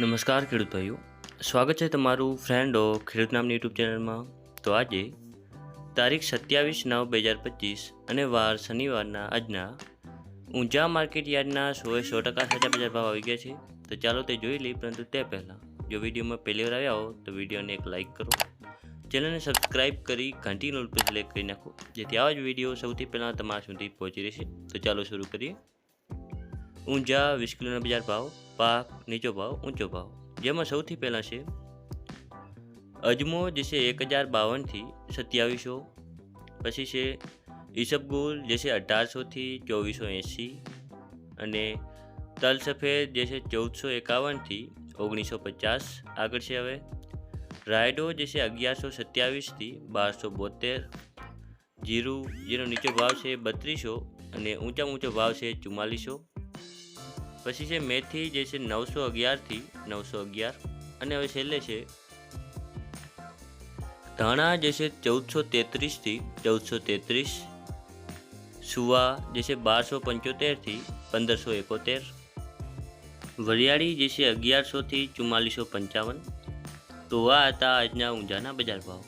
નમસ્કાર ખેડૂત ભાઈઓ. સ્વાગત છે તમારું ફ્રેન્ડ ઓફ ખેડૂત નામની યુટ્યુબ ચેનલમાં તો આજે તારીખ સત્યાવીસ નવ બે હજાર પચીસ અને વાર શનિવારના આજના ઊંઝા માર્કેટ યાર્ડના સોએ સો ટકા સાચા બજાર ભાવ આવી ગયા છે. તો ચાલો તે જોઈ લઈએ, પરંતુ તે પહેલાં જો વિડીયોમાં પહેલી વાર આવ્યા હો, તો વિડીયોને એક લાઇક કરો. ચેનલને સબસ્ક્રાઇબ કરી ઘંટી નોટ પર સિલેક્ટ કરી નાખો, જેથી આવા જ વીડિયો સૌથી પહેલાં તમારા સુધી પહોંચી રહેશે. તો ચાલો શરૂ કરીએ. ઊંઝા વીસ કિલોના બજાર ભાવ, પાક, નીચો ભાવ, ઊંચો ભાવ. જેમાં સૌથી પહેલાં છે, અજમો જે છે એક હજાર બાવનથી સત્યાવીસો, પછી છે ઈસબગુલ જે છે અઢારસોથી ચોવીસો એંસી અને તલ સફેદ જે છે ચૌદસો એકાવનથી ઓગણીસો પચાસ આગળ છે હવે. રાયડો જે છે અગિયારસો સત્યાવીસથી બારસો બોતેર, જીરું, જેનો નીચો ભાવ છે બત્રીસો, અને ઊંચા ઊંચો ભાવ છે ચુમ્માલીસો. પછી છે મેથી જે છે નવસો અગિયારથી નવસો અગિયાર. અને હવે છેલ્લે છે ધાણા જે છે ચૌદસો તેત્રીસથી ચૌદસો તેત્રીસ. સુવા જે છે બારસો પંચોતેરથી પંદરસો એકોતેર. વરિયાળી જે છે અગિયારસોથી ચુમ્માલીસો પંચાવન. તો આ હતા આજના ઊંઝાના બજાર ભાવ.